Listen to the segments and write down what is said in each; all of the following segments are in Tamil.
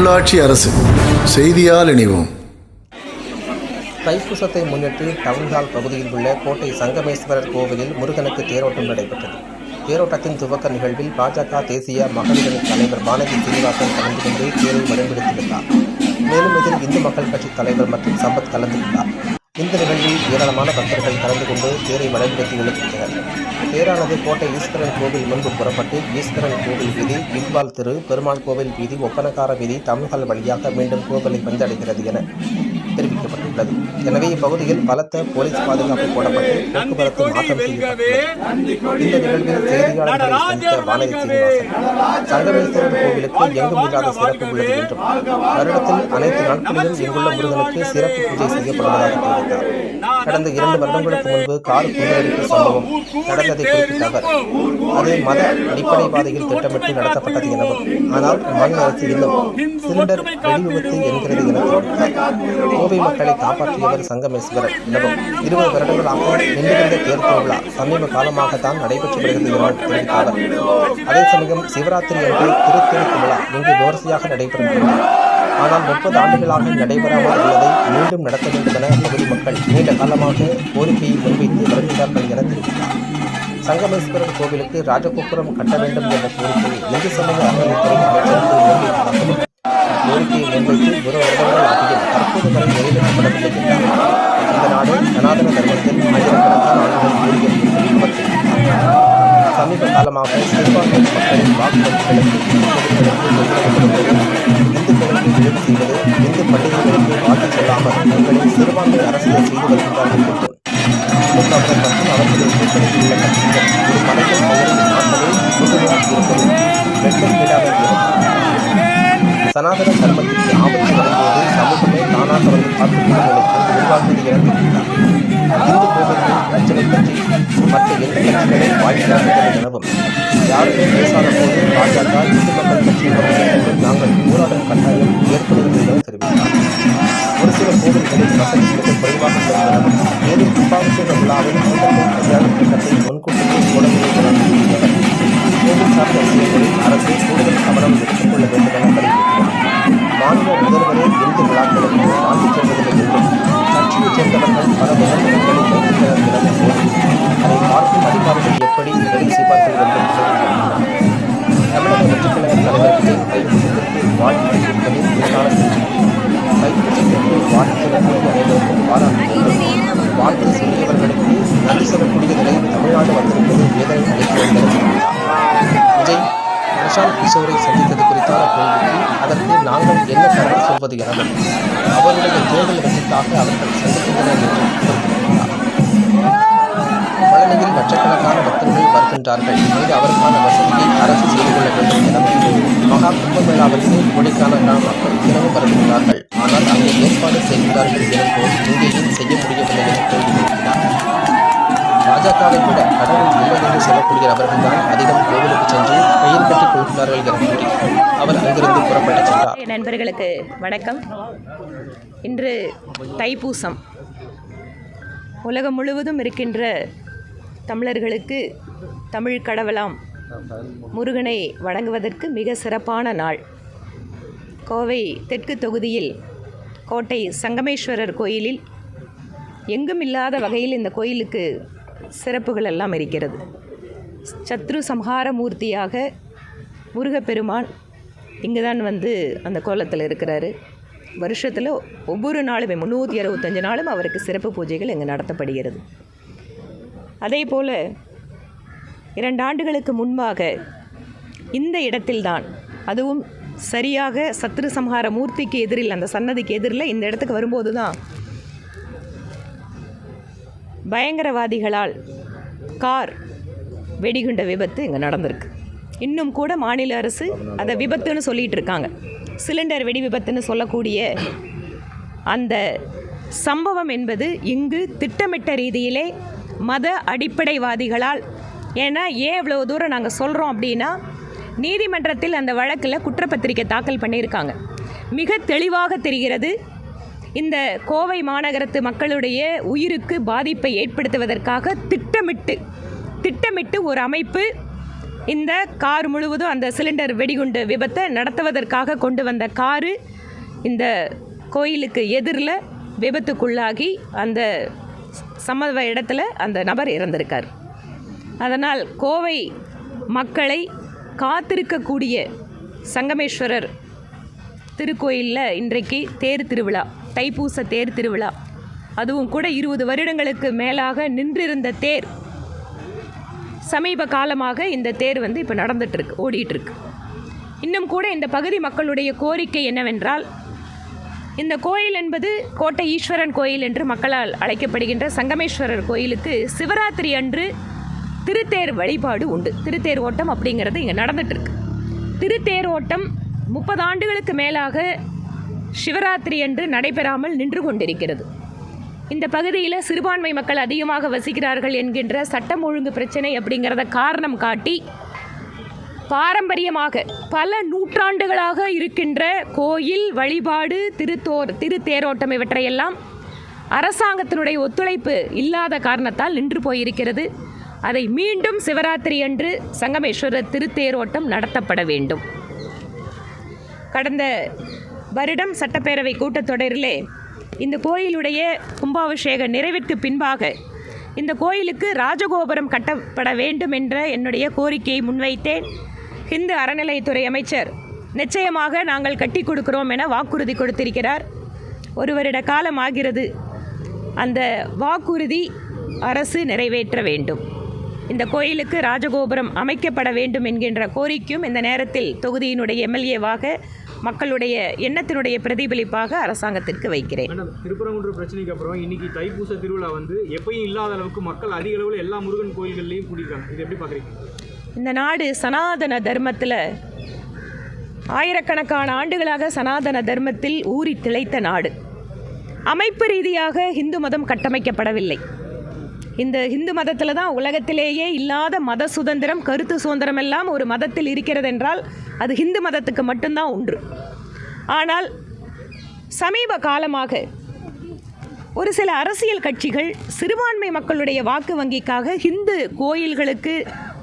உள்ளாட்சி அரசு. செய்தியால் இணைவோம். தைப்பூசத்தை முன்னிட்டு டவுன்ஹால் பகுதியில் உள்ள கோட்டை சங்கமேஸ்வரர் கோவிலில் முருகனுக்கு தேரோட்டம் நடைபெற்றது. தேரோட்டத்தின் துவக்க நிகழ்வில் பாஜக தேசிய மகளிரணி தலைவர் வானதி சீனிவாசன் கலந்து கொண்டு தேரை வழிநடத்தி மேலும் இதில் இந்து மக்கள் கட்சி தலைவர் மற்றும் சம்பத் கலந்துள்ளார் இந்த நிகழ்வில் ஏராளமான பக்தர்கள் கலந்து கொண்டு தேரை வழிநடத்தி இழுக்கின்றனர் தேரானது கோட்டை ஈஸ்வரன் கோவில் முன்பு புறப்பட்டு ஈஸ்வரன் கோவில் வீதி இக்பால் தெரு பெருமாள் கோவில் வீதி ஒப்பனக்கார வீதி தமிழ்கள் வழியாக மீண்டும் கோவிலை வந்தடைகிறது என தெரிவிக்கப்பட்டுள்ளது எனவே இப்பகுதியில் பலத்த போலீஸ் பாதுகாப்பு போடப்பட்டு போக்குவரத்து மாற்றம் இந்த நிகழ்வில் செய்தியாளர்களை சந்தித்த சீனிவாசன் சங்கமேஸ்வரர் கோவிலுக்கு எங்கும் இல்லாத சிறப்பு உள்ளது என்றும் வருடத்தில் அனைத்து நாட்களிலும் இங்குள்ள முருகனுக்கு சிறப்பு பூஜை செய்யப்படுவதாக தெரிவித்தார். கடந்த இரண்டு வருடங்களுக்கு முன்பு கார் குண்டுவெடிப்பு சம்பவம் நடந்ததை குறிப்பிட்ட அவர் அது மத அடிப்படை பாதையில் திட்டமிட்டு நடத்தப்பட்டது எனவும் ஆனால் மண் அரசு இன்னும் சிலிண்டர் வெடிவிபத்து என்கிறது என தெரிவித்தார் கோவை மக்களை காப்பாற்றியவர் சங்கமேஸ்வரர் எனவும் இருபது வருடங்களாக நின்றிருந்த தேர் திருவிழா சமீப காலமாகத்தான் நடைபெற்று வருகிறது என தெரிவித்த அவர் அதே சமயம் சிவராத்திரி அன்று திருத்தணி திருவிழா இங்கு விமர்சையாக நடைபெறுகிறது ஆனால் முப்பது ஆண்டுகளாக நடைபெறாமல் உள்ளதை மீண்டும் நடத்த வேண்டும் என பகுதி மக்கள் நீண்ட காலமாக கோரிக்கையை முன்வைத்து வருகிறார்கள் என தெரிவித்தார். சங்கமேஸ்வரர் கோவிலுக்கு ராஜகோபுரம் கட்ட வேண்டும் என்ற கோரிக்கையை இந்து சமூக அறநிலைத்துறை அமைச்சர் கோரிக்கையை முன்வைத்து வரை இந்த நாடு சனாதன தர்மத்தில் ஆயிரக்கணக்கான ஆண்டுகள் சமீப காலமாக சிறுபான்மை மக்களின் வாக்குகளுக்கு இந்துக்களுக்கு எந்த எனவும் யாருமே பேசாத போது பாஜக இந்து மக்கள் கட்சி நாங்கள் போராடும் கட்டாயம் ஏற்படுகிறது என தெரிவித்தார். ஒரு சில கோவில்களில் வசதி மிக குறைவாக உள்ளது மேலும் கும்பாபிஷேக விழாவில் முதல்வர் கல்யாண திட்டத்தை முன்கூட்டியே கோவில் சார்ந்த விஷயங்களில் அரசு கூடுதல் கவனம் கருத்து சொல்வது எனவும் அவருடைய தேர்தல் வெற்றிக்காக அவர்கள் சந்திக்கின்றனர் என்று பழனியில் லட்சக்கணக்கான பக்தர்கள் வருகின்றார்கள். இங்கு அவருக்கான வசதியை அரசு செய்து கொள்ள வேண்டும் என மகா கும்பமேளாவிற்கு கோடிக்கான மக்கள் தினமும் வருகின்றார்கள் ஆனால் அங்கே ஏற்பாடு செய்கிறார்கள் எனவும் இங்கேயும் செய்ய முடியும் பாஜகவை விட கடவுள் இல்லை என்று சொல்லக்கூடிய அவர்கள்தான் அதிகம் கோவிலுக்கு சென்று பெயர் கட்டிக் கொள்கிறார்கள் என கூறி அவர் அங்கிருந்து புறப்பட்டு சென்றார். நண்பர்களுக்கு வணக்கம். இன்று தைப்பூசம். உலகம் முழுவதும் இருக்கின்ற தமிழர்களுக்கு தமிழ் கடவுளாம் முருகனை வணங்குவதற்கு மிக சிறப்பான நாள். கோவை தெற்கு தொகுதியில் கோட்டை சங்கமேஸ்வரர் கோயிலில் எங்கும் இல்லாத வகையில் இந்த கோயிலுக்கு சிறப்புகள் எல்லாம் இருக்கிறது. சத்ரு சம்ஹார மூர்த்தியாக முருகப்பெருமான் இங்கே தான் வந்து அந்த கோலத்தில் இருக்கிறாரு. வருஷத்தில் ஒவ்வொரு நாளுமே முந்நூற்றி அறுபத்தஞ்சு நாளும் அவருக்கு சிறப்பு பூஜைகள் இங்கே நடத்தப்படுகிறது. அதே போல் இரண்டு ஆண்டுகளுக்கு முன்பாக இந்த இடத்தில்தான் அதுவும் சரியாக சத்ரு சம்ஹார மூர்த்திக்கு எதிரில் அந்த சன்னதிக்கு எதிரில் இந்த இடத்துக்கு வரும்போது தான் பயங்கரவாதிகளால் கார் வெடிகுண்ட விபத்து இங்கே நடந்திருக்கு. இன்னும் கூட மாநில அரசு அதை விபத்துன்னு சொல்லிகிட்டு இருக்காங்க. சிலிண்டர் வெடி விபத்துன்னு சொல்லக்கூடிய அந்த சம்பவம் என்பது இங்கு திட்டமிட்ட ரீதியிலே மத அடிப்படைவாதிகளால் ஏன்னா ஏன் இவ்வளோ தூரம் நாங்கள் சொல்கிறோம் அப்படின்னா நீதிமன்றத்தில் அந்த வழக்கில் குற்றப்பத்திரிக்கை தாக்கல் பண்ணியிருக்காங்க. மிக தெளிவாக தெரிகிறது இந்த கோவை மாநகரத்து மக்களுடைய உயிருக்கு பாதிப்பை ஏற்படுத்துவதற்காக திட்டமிட்டு திட்டமிட்டு ஒரு அமைப்பு இந்த கார் முழுவதும் அந்த சிலிண்டர் வெடிகுண்டு விபத்தை நடத்துவதற்காக கொண்டு வந்த காரு இந்த கோயிலுக்கு எதிரில் விபத்துக்குள்ளாகி அந்த சம்மத இடத்துல அந்த நபர் இறந்திருக்கார். அதனால் கோவை மக்களை காத்திருக்கக்கூடிய சங்கமேஸ்வரர் திருக்கோயிலில் இன்றைக்கு தேர் திருவிழா. தைப்பூச தேர் திருவிழா. அதுவும் கூட இருபது வருடங்களுக்கு மேலாக நின்றிருந்த தேர். சமீப காலமாக இந்த தேர் வந்து இப்போ நடந்துட்டுருக்கு ஓடிட்டுருக்கு. இன்னும் கூட இந்த பகுதி மக்களுடைய கோரிக்கை என்னவென்றால் இந்த கோயில் என்பது கோட்டை ஈஸ்வரன் கோயில் என்று மக்களால் அழைக்கப்படுகின்ற சங்கமேஸ்வரர் கோயிலுக்கு சிவராத்திரி அன்று திருத்தேர் வழிபாடு உண்டு. திருத்தேர் ஓட்டம் அப்படிங்கிறது இங்கே நடந்துட்டுருக்கு. திருத்தேர் ஓட்டம் முப்பது ஆண்டுகளுக்கு மேலாக சிவராத்திரி அன்று நடைபெறாமல் நின்று கொண்டிருக்கிறது. இந்த பகுதியில் சிறுபான்மை மக்கள் அதிகமாக வசிக்கிறார்கள் என்கின்ற சட்டம் ஒழுங்கு பிரச்சனை அப்படிங்கிறத காரணம் காட்டி பாரம்பரியமாக பல நூற்றாண்டுகளாக இருக்கின்ற கோயில் வழிபாடு திருத்தோர் திருத்தேரோட்டம் இவற்றையெல்லாம் அரசாங்கத்தினுடைய ஒத்துழைப்பு இல்லாத காரணத்தால் நின்று போயிருக்கிறது. அதை மீண்டும் சிவராத்திரி அன்று சங்கமேஸ்வரர் திருத்தேரோட்டம் நடத்தப்பட வேண்டும். கடந்த வருடம் சட்டப்பேரவை கூட்டத்தொடரிலே இந்த கோயிலுடைய கும்பாபிஷேக நிறைவிற்கு பின்பாக இந்த கோயிலுக்கு ராஜகோபுரம் கட்டப்பட வேண்டும் என்ற என்னுடைய கோரிக்கையை முன்வைத்தேன். இந்து அறநிலையத்துறை அமைச்சர் நிச்சயமாக நாங்கள் கட்டி கொடுக்கிறோம் என வாக்குறுதி கொடுத்திருக்கிறார். ஒரு வருட காலம் ஆகிறது. அந்த வாக்குறுதி அரசு நிறைவேற்ற வேண்டும். இந்த கோயிலுக்கு ராஜகோபுரம் அமைக்கப்பட வேண்டும் என்கின்ற கோரிக்கையும் இந்த நேரத்தில் தொகுதியினுடைய எம்எல்ஏவாக மக்களுடைய எண்ணத்தினுடைய பிரதிபலிப்பாக அரசாங்கத்திற்கு வைக்கிறேன். திருப்பரங்குன்ற பிரச்சனைக்கு அப்புறம் இன்னைக்கு தைப்பூச திருவிழா வந்து எப்பயும் இல்லாத அளவுக்கு மக்கள் அதிக அளவில் எல்லா முருகன் கோயில்கள்லையும் கூடியிருக்காங்க. இது எப்படி பார்க்குறீங்க? இந்த நாடு சனாதன தர்மத்தில் ஆயிரக்கணக்கான ஆண்டுகளாக சனாதன தர்மத்தில் ஊறி திளைத்த நாடு. அமைப்பு ரீதியாக இந்து மதம் கட்டமைக்கப்படவில்லை. இந்த இந்து மதத்தில் தான் உலகத்திலேயே இல்லாத மத சுதந்திரம் கருத்து சுதந்திரம் எல்லாம் ஒரு மதத்தில் இருக்கிறது என்றால் அது இந்து மதத்துக்கு மட்டும்தான் ஒன்று. ஆனால் சமீப காலமாக ஒரு சில அரசியல் கட்சிகள் சிறுபான்மை மக்களுடைய வாக்கு வங்கிக்காக ஹிந்து கோயில்களுக்கு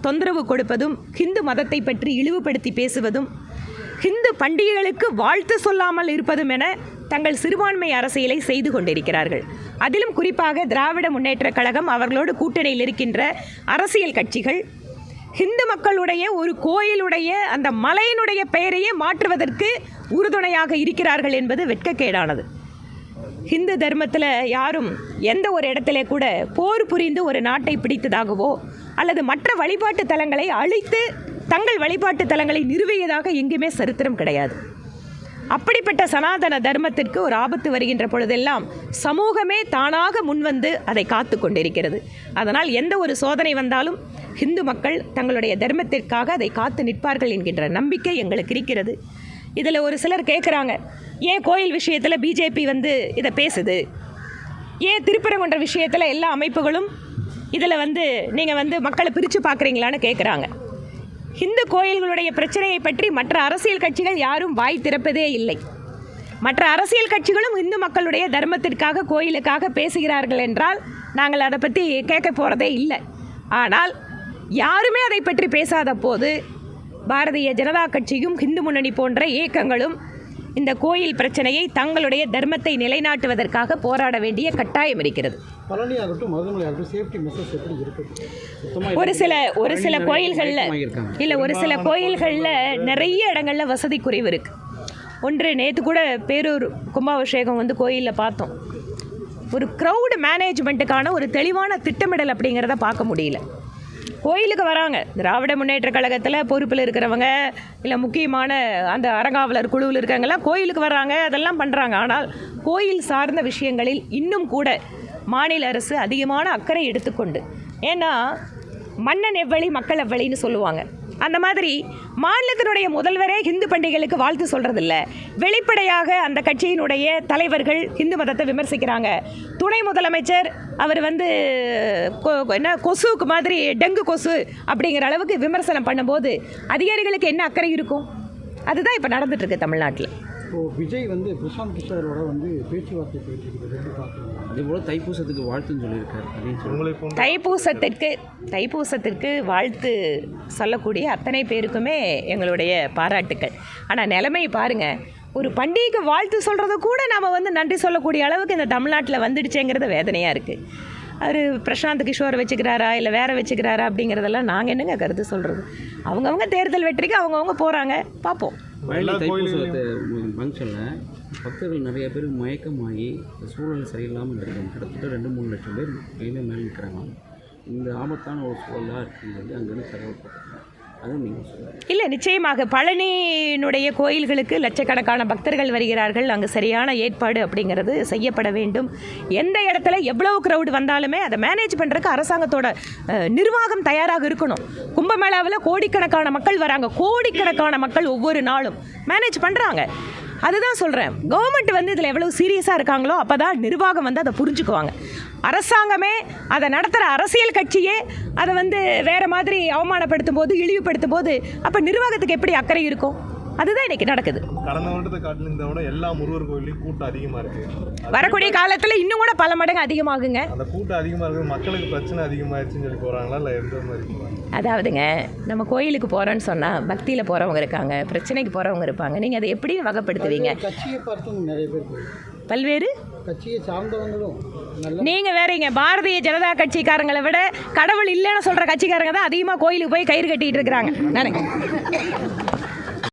தொந்தரவு கொடுப்பதும் ஹிந்து மதத்தை பற்றி இழிவுபடுத்தி பேசுவதும் ஹிந்து பண்டிகைகளுக்கு வாழ்த்து சொல்லாமல் இருப்பதும் என தங்கள் சிறுபான்மை அரசியலை செய்து கொண்டிருக்கிறார்கள். அதிலும் குறிப்பாக திராவிட முன்னேற்றக் கழகம் அவர்களோடு கூட்டணியில் இருக்கின்ற அரசியல் கட்சிகள் ஹிந்து மக்களுடைய ஒரு கோயிலுடைய அந்த மலையினுடைய பெயரையே மாற்றுவதற்கு உறுதுணையாக இருக்கிறார்கள் என்பது வெட்கக்கேடானது. ஹிந்து தர்மத்தில் யாரும் எந்த ஒரு இடத்துல கூட போர் புரிந்து ஒரு நாட்டை பிடித்ததாகவோ அல்லது மற்ற வழிபாட்டு தலங்களை அழித்து தங்கள் வழிபாட்டு தலங்களை நிறுவியதாக எங்குமே சரித்திரம் கிடையாது. அப்படிப்பட்ட சனாதன தர்மத்திற்கு ஒரு ஆபத்து வருகின்ற பொழுதெல்லாம் சமூகமே தானாக முன்வந்து அதை காத்து கொண்டிருக்கிறது. அதனால் எந்த ஒரு சோதனை வந்தாலும் ஹிந்து மக்கள் தங்களுடைய தர்மத்திற்காக அதை காத்து நிற்பார்கள் என்கின்ற நம்பிக்கை எங்களுக்கு இருக்கிறது. இதில் ஒரு சிலர் கேட்குறாங்க ஏன் கோயில் விஷயத்தில் பிஜேபி வந்து இதை பேசுது? ஏன் திருப்பரங்குன்ற விஷயத்தில் எல்லா அமைப்புகளும் இதில் வந்து நீங்கள் வந்து மக்களை பிரித்து பார்க்குறீங்களான்னு கேட்குறாங்க. இந்து கோயில்களுடைய பிரச்சனையை பற்றி மற்ற அரசியல் கட்சிகள் யாரும் வாய் திறப்பதே இல்லை. மற்ற அரசியல் கட்சிகளும் இந்து மக்களுடைய தர்மத்திற்காக கோயிலுக்காக பேசுகிறார்கள் என்றால் நாங்கள் அதை பற்றி கேட்க போகிறதே இல்லை. ஆனால் யாருமே அதை பற்றி பேசாத போது பாரதிய ஜனதா கட்சியும் இந்து முன்னணி போன்ற இயக்கங்களும் இந்த கோயில் பிரச்சனையை தங்களுடைய தர்மத்தை நிலைநாட்டுவதற்காக போராட வேண்டிய கட்டாயம் இருக்கிறது. ஒரு சில ஒரு சில கோயில்களில் இல்லை ஒரு சில கோயில்களில் நிறைய இடங்களில் வசதி குறைவு இருக்குது ஒன்று நேற்று கூட பேரூர் கும்பாபிஷேகம் வந்து கோயிலில் பார்த்தோம். ஒரு க்ரௌடு மேனேஜ்மெண்ட்டுக்கான ஒரு தெளிவான திட்டமிடல் அப்படிங்கிறத பார்க்க முடியல. கோயிலுக்கு வராங்க. திராவிட முன்னேற்ற கழகத்தில் பொறுப்பில் இருக்கிறவங்க இல்லை முக்கியமான அந்த அறங்காவலர் குழுவில் இருக்கவங்கெல்லாம் கோயிலுக்கு வராங்க அதெல்லாம் பண்ணுறாங்க ஆனால் கோயில் சார்ந்த விஷயங்களில் இன்னும் கூட மாநில அரசு அதிகமான அக்கறை எடுத்துக்கொண்டு. ஏன்னா மன்னன் எவ்வளி மக்கள் எவ்வளின்னு சொல்லுவாங்க. அந்த மாதிரி மாநிலத்தினுடைய முதல்வரே இந்து பண்டிகைகளுக்கு வாழ்த்து சொல்கிறதில்ல வெளிப்படையாக அந்த கட்சியினுடைய தலைவர்கள் இந்து மதத்தை விமர்சிக்கிறாங்க. துணை முதலமைச்சர் அவர் வந்து கொ- என்ன கொசுவுக்கு மாதிரி டெங்கு கொசு அப்படிங்கிற அளவுக்கு விமர்சனம் பண்ணும்போது அதிகாரிகளுக்கு என்ன அக்கறை இருக்கும்? அதுதான் இப்போ நடந்துட்டுருக்கு தமிழ்நாட்டில். இப்போது விஜய் வந்து பிரசாந்த் கிஷோரோட வந்து பேச்சுவார்த்தை போயிட்டு இருக்குது பார்க்குறீங்க அதேபோல் தைப்பூசத்துக்கு வாழ்த்துன்னு சொல்லியிருக்காரு அப்படின்னு சொல்லி. தைப்பூசத்திற்கு தைப்பூசத்திற்கு வாழ்த்து சொல்லக்கூடிய அத்தனை பேருக்குமே எங்களுடைய பாராட்டுக்கள். ஆனால் நிலைமை பாருங்கள் ஒரு பண்டிகைக்கு வாழ்த்து சொல்கிறத கூட நாம் வந்து நன்றி சொல்லக்கூடிய அளவுக்கு இந்த தமிழ்நாட்டில் வந்துடுச்சேங்கிறது வேதனையாக இருக்குது அவர் பிரசாந்த் கிஷோர் வச்சுக்கிறாரா இல்லை வேற வச்சுக்கிறாரா அப்படிங்கிறதெல்லாம் நாங்கள் என்னங்க கருத்து சொல்கிறது அவங்கவுங்க தேர்தல் வெற்றிக்கு அவங்கவுங்க போகிறாங்க பார்ப்போம் ஃபங்க்ஷனில் பக்தர்கள் நிறைய பேர் மயக்கமாகி சூழல் சரியில்லாமல் இருக்காங்க. கிட்டத்தட்ட ரெண்டு மூணு லட்சம் பேர் கையில மேலே நிற்கிறாங்க இந்த ஆபத்தான ஒரு சூழலாக இருக்குங்கிறது அங்கேருந்து சொல்லுங்கள் இல்லை நிச்சயமாக பழனியினுடைய கோயில்களுக்கு லட்சக்கணக்கான பக்தர்கள் வருகிறார்கள். அங்கே சரியான ஏற்பாடு அப்படிங்கிறது செய்யப்பட வேண்டும். எந்த இடத்துல எவ்வளவு க்ரௌடு வந்தாலுமே அதை மேனேஜ் பண்ணுறதுக்கு அரசாங்கத்தோட நிர்வாகம் தயாராக இருக்கணும். கும்பமேளாவில் கோடிக்கணக்கான மக்கள் வராங்க. கோடிக்கணக்கான மக்கள் ஒவ்வொரு நாளும் மேனேஜ் பண்ணுறாங்க அதுதான் சொல்கிறேன் கவர்மெண்ட் வந்து இதில் எவ்வளோ சீரியஸாக இருக்காங்களோ அப்போ தான் நிர்வாகம் வந்து அதை புரிஞ்சுக்குவாங்க. அரசாங்கமே அதை நடத்துகிற அரசியல் கட்சியே அதை வந்து வேறு மாதிரி அவமானப்படுத்தும் போது இழிவுபடுத்தும் போது அப்போ நிர்வாகத்துக்கு எப்படி அக்கறை இருக்கும்? அதுதான் இன்னைக்கு நடக்குது. கடந்த வருடத்தை விட எல்லா முருகர் கோயிலையும் கூட்டம் அதிகமாக இருக்கு. வரக்கூடிய காலத்தில் இன்னும் கூட பல மடங்கு அதிகமாகுங்க. அந்த கூட்டம் அதிகமாக இருக்குது மக்களுக்கு பிரச்சனை அதிகமாகிடுச்சுன்னு சொல்லி போகிறாங்களா இல்லை எந்த மாதிரி அதாவதுங்க நம்ம கோயிலுக்கு போகிறோன்னு சொன்னால் பக்தியில் போகிறவங்க இருக்காங்க பிரச்சனைக்கு போகிறவங்க இருப்பாங்க. நீங்கள் அதை எப்படி வகைப்படுத்துவீங்க. கட்சியை பார்த்தும் நிறைய பேர் போகுது பல்வேறு? கட்சியை சார்ந்தவங்களும் நீங்க வேறீங்க. பாரதிய ஜனதா கட்சிக்காரங்களை விட கடவுள் இல்லைன்னு சொல்ற கட்சிக்காரங்க தான் அதிகமாக கோயிலுக்கு போய் கயிறு கட்டிட்டு இருக்கிறாங்க.